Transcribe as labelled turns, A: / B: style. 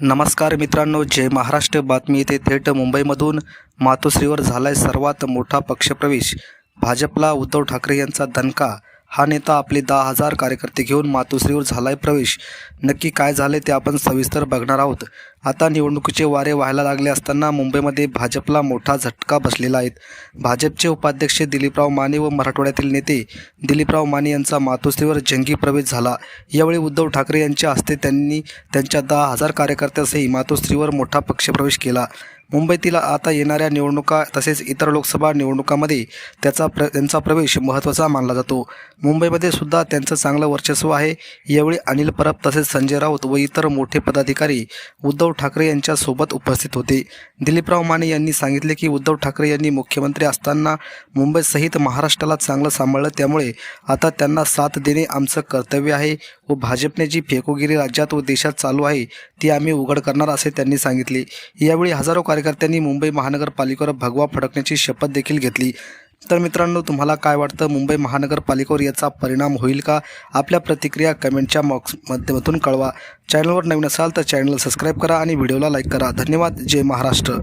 A: नमस्कार मित्रांनो जय महाराष्ट्र. बातमी येथे थेट मुंबईमधून. मातोश्रीवर झालाय सर्वात मोठा पक्षप्रवेश. भाजपला उद्धव ठाकरे यांचा दणका हा नेता आपले दहा हजार कार्यकर्ते घेऊन मातोश्रीवर झालाय प्रवेश. नक्की काय झाले ते आपण सविस्तर बघणार आहोत. आता निवडणुकीचे वारे व्हायला लागले असताना मुंबईमध्ये भाजपला मोठा झटका बसलेला आहे. भाजपचे उपाध्यक्ष दिलीपराव माने व मराठवाड्यातील नेते दिलीपराव माने यांचा मातोश्रीवर जंगी प्रवेश झाला. यावेळी उद्धव ठाकरे यांच्या हस्ते त्यांनी त्यांच्या दहा हजार कार्यकर्त्यासही मातोश्रीवर मोठा पक्षप्रवेश केला. मुंबईतील आता येणाऱ्या निवडणुका तसेच इतर लोकसभा निवडणुकामध्ये त्याचा प्र त्यांचा प्रवेश महत्त्वाचा मानला जातो. मुंबईमध्ये सुद्धा त्यांचं चांगलं वर्चस्व आहे. यावेळी अनिल परब तसेच संजय राऊत व इतर मोठे पदाधिकारी उद्धव ठाकरे यांच्यासोबत उपस्थित होते. दिलीपराव माने यांनी सांगितले की उद्धव ठाकरे यांनी मुख्यमंत्री असताना मुंबईसहित महाराष्ट्राला चांगलं सांभाळलं. त्यामुळे आता त्यांना साथ देणे आमचं कर्तव्य आहे. व भाजपने जी फेकोगिरी राज्यात व देशात चालू आहे ती आम्ही उघड करणार असे त्यांनी सांगितले. यावेळी हजारो कार्यकर्त्यांनी मुंबई महानगरपालिकेवर भगवा फडकण्याची शपथ देखील घेतली. तर मित्रांनो तुम्हाला काय वाटतं? मुंबई महानगरपालिकेवर याचा परिणाम होईल का? आपल्या प्रतिक्रिया कमेंटच्या बॉक्स माध्यमातून कळवा. चॅनलवर नवीन असाल तर चॅनलला सबस्क्राईब करा आणि व्हिडिओला लाईक करा. धन्यवाद. जय महाराष्ट्र.